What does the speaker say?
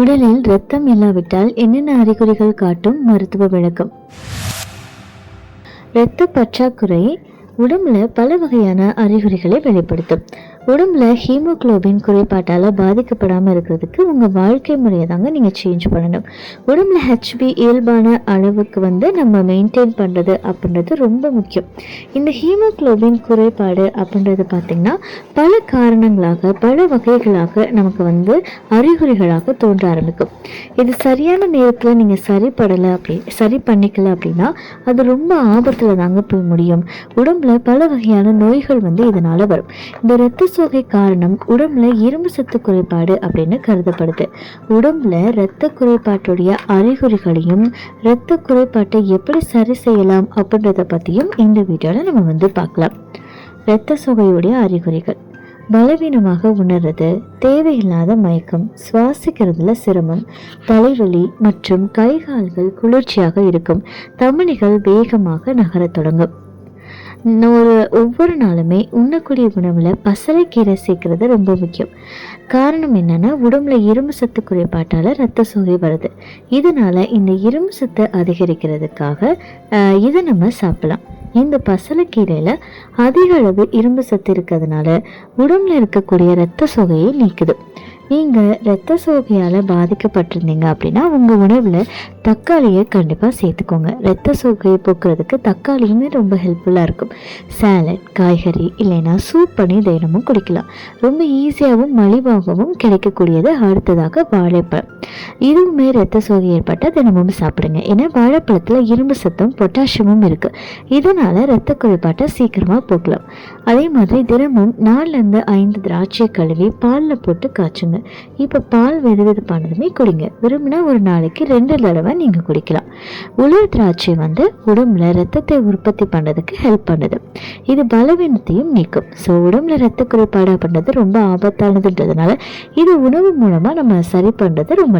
உடலில் ரத்தம் இல்லாவிட்டால் என்னென்ன அறிகுறிகள் காட்டும் மருத்துவ விளக்கம். இரத்த பற்றாக்குறை உடம்புல பல வகையான அறிகுறிகளை வெளிப்படுத்தும். உடம்புல ஹீமோகுளோபின் குறைபாட்டால் பாதிக்கப்படாமல் இருக்கிறதுக்கு உங்கள் வாழ்க்கை முறையை தாங்க நீங்கள் சேஞ்ச் பண்ணணும். உடம்புல ஹெச்பி இயல்பான அளவுக்கு வந்து நம்ம மெயின்டைன் பண்ணுறது அப்படின்றது ரொம்ப முக்கியம். இந்த ஹீமோகுளோபின் குறைபாடு அப்படின்றது பார்த்திங்கன்னா பல காரணங்களாக பல வகைகளாக நமக்கு வந்து அறிகுறிகளாக தோன்ற ஆரம்பிக்கும். இது சரியான நேரத்தில் நீங்கள் சரிப்படலை அப்படி சரி பண்ணிக்கல அப்படின்னா அது ரொம்ப ஆபத்தில் தாங்க போய் முடியும். உடம்புல பல வகையான நோய்கள் வந்து இதனால் வரும். இந்த இரத்த சோகை காரணம் உடம்புல இரும்பு சத்து குறைபாடு அப்படின்னு கருதப்படுது. உடம்புல இரத்த குறைபாட்டுடைய அறிகுறிகளையும் இரத்த குறைபாட்டை எப்படி சரி செய்யலாம் அப்படின்றத பற்றியும் இந்த வீடியோவில் நம்ம வந்து பார்க்கலாம். இரத்த சோகையுடைய அறிகுறிகள். பலவீனமாக உணர்றது தேவையில்லாத மயக்கம் சுவாசிக்கிறதுல சிரமம் தலைவலி மற்றும் கை கால்கள் குளிர்ச்சியாக இருக்கும் தமனிகள் வேகமாக நகரத் தொடங்கும். ஒரு ஒவ்வொரு நாளுமே உண்ணக்கூடிய உணவில் பசலைக்கீரை சேர்க்கறது ரொம்ப முக்கியம். காரணம் என்னன்னா உடம்புல இரும்பு சத்து குறைபாட்டால் ரத்த சோகை வருது. இதனால் இந்த இரும்பு சத்து அதிகரிக்கிறதுக்காக இதை நம்ம சாப்பிடலாம். இந்த பசலைக்கீரையில் அதிக அளவு இரும்பு சத்து இருக்கிறதுனால உடம்புல இருக்கக்கூடிய ரத்த சோகையை நீக்குது. நீங்கள் இரத்த சோகையால் பாதிக்கப்பட்டிருந்தீங்க அப்படின்னா உங்கள் உணவில் தக்காளியை கண்டிப்பாக சேர்த்துக்கோங்க. ரத்த சோகையை போக்குறதுக்கு தக்காளியுமே ரொம்ப ஹெல்ப்ஃபுல்லாக இருக்கும். சேலட் காய்கறி இல்லைன்னா சூப் பண்ணி தினமும் குடிக்கலாம். ரொம்ப ஈஸியாகவும் மலிவாகவும் கிடைக்கக்கூடியது அடுத்ததாக வாழைப்பழம். இதுவுமே ரத்த சோகை ஏற்பட்டால் தினமும் சாப்பிடுங்க. ஏன்னா வாழைப்பழத்தில் இரும்பு சத்தும் பொட்டாசியமும் இருக்குது இதனால் ரத்த குறைபாட்டை சீக்கிரமாக போக்கலாம். அதே மாதிரி தினமும் நாலுலேருந்து ஐந்து திராட்சை கழுவி பாலில் போட்டு காய்ச்சுங்க. இப்போ பால் வெது வெதுப்பானதுமே குடிங்க. விரும்பினா ஒரு நாளைக்கு ரெண்டு தடவை நீங்கள் குடிக்கலாம். உலர் திராட்சை வந்து உடம்புல ரத்தத்தை உற்பத்தி பண்ணுறதுக்கு ஹெல்ப் பண்ணுது. இது பலவீனத்தையும் நீக்கும். ஸோ உடம்புல ரத்த குறைபாடு பண்ணுறது ரொம்ப ஆபத்தானதுன்றதுனால இது உணவு மூலமாக நம்ம சரி பண்ணுறது ரொம்ப